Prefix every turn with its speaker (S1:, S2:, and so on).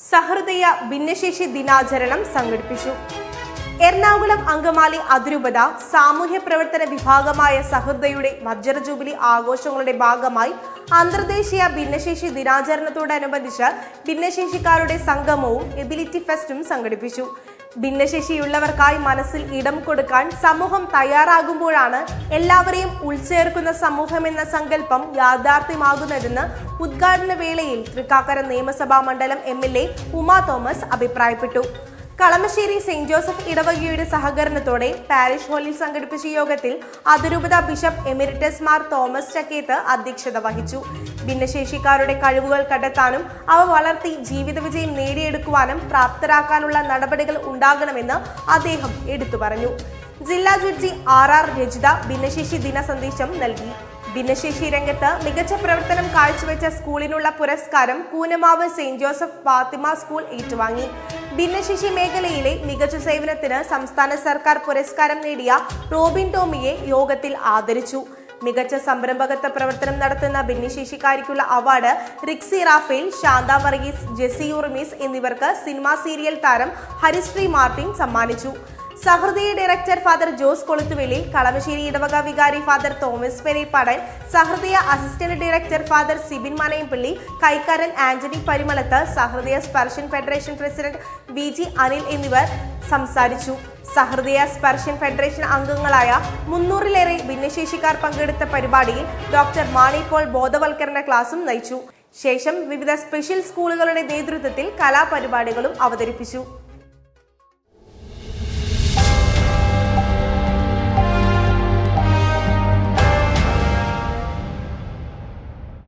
S1: സഹൃദയ ഭിന്നശേഷി ദിനാചരണം സംഘടിപ്പിച്ചു. എറണാകുളം അങ്കമാലി അതിരൂപത സാമൂഹ്യ പ്രവർത്തന വിഭാഗമായ സഹൃദയുടെ വജ്ര ജൂബിലി ആഘോഷങ്ങളുടെ ഭാഗമായി അന്തർദേശീയ ഭിന്നശേഷി ദിനാചരണത്തോടനുബന്ധിച്ച് ഭിന്നശേഷിക്കാരുടെ സംഗമവും എബിലിറ്റി ഫെസ്റ്റും സംഘടിപ്പിച്ചു. ഭിന്നശേഷിയുള്ളവർക്കായി മനസ്സിൽ ഇടം കൊടുക്കാൻ സമൂഹം തയ്യാറാകുമ്പോഴാണ് എല്ലാവരെയും ഉൾച്ചേർക്കുന്ന സമൂഹം എന്ന സങ്കല്പം യാഥാർത്ഥ്യമാകുന്നതെന്ന് ഉദ്ഘാടന വേളയിൽ തൃക്കാക്കര നിയമസഭാ മണ്ഡലം M L A Uma Thomas അഭിപ്രായപ്പെട്ടു. കളമശ്ശേരി സെന്റ് ജോസഫ് ഇടവകയുടെ സഹകരണത്തോടെ പാരിഷ് ഹാളിൽ സംഘടിപ്പിച്ച യോഗത്തിൽ അതിരൂപത bishop emeritus Mar Thomas Chakketh അധ്യക്ഷത വഹിച്ചു. ഭിന്നശേഷിക്കാരുടെ കഴിവുകൾ കണ്ടെത്താനും അവ വളർത്തി ജീവിത വിജയം നേടിയെടുക്കുവാനും പ്രാപ്തരാക്കാനുള്ള നടപടികൾ ഉണ്ടാകണമെന്ന് അദ്ദേഹം എടുത്തു പറഞ്ഞു. ജില്ലാ ജഡ്ജി ആർ ആർ രജിത ഭിന്നശേഷി ദിന സന്ദേശം നൽകി. ഭിന്നശേഷി രംഗത്ത് മികച്ച പ്രവർത്തനം കാഴ്ചവെച്ച സ്കൂളിനുള്ള പുരസ്കാരം Koonammavu Saint Joseph Fathima school ഏറ്റുവാങ്ങി. ഭിന്നശേഷി മേഖലയിലെ മികച്ച സേവനത്തിന് സംസ്ഥാന സർക്കാർ പുരസ്കാരം നേടിയ റോബിൻ ടോമിയെ യോഗത്തിൽ ആദരിച്ചു. മികച്ച സംരംഭകത്വ പ്രവർത്തനം നടത്തുന്ന ഭിന്നശേഷിക്കാരിക്കുള്ള അവാർഡ് റിക്സി റാഫേൽ ശാന്ത വർഗീസ് ജെസി ഉർമീസ് എന്നിവർക്ക് സിനിമാ സീരിയൽ താരം ഹരിശ്രീ മാർട്ടിൻ സമ്മാനിച്ചു. സഹൃദയ ഡയറക്ടർ ഫാദർ ജോസ് കൊളുത്തുവേലി കളമശ്ശേരി ഇടവക വികാരി father Thomas Perepadan Sahrudaya assistant director father Sibin Manayampally കൈക്കാരൻ Antony Parimalath Sahrudaya Sparshan federation president V G Anil എന്നിവർ സംസാരിച്ചു. സഹൃദയ സ്പർശൻ ഫെഡറേഷൻ അംഗങ്ങളായ മുന്നൂറിലേറെ ഭിന്നശേഷിക്കാർ പങ്കെടുത്ത പരിപാടിയിൽ ഡോക്ടർ മാണി പോൾ ബോധവൽക്കരണ ക്ലാസും നയിച്ചു. ശേഷം വിവിധ സ്പെഷ്യൽ സ്കൂളുകളുടെ നേതൃത്വത്തിൽ കലാപരിപാടികളും അവതരിപ്പിച്ചു.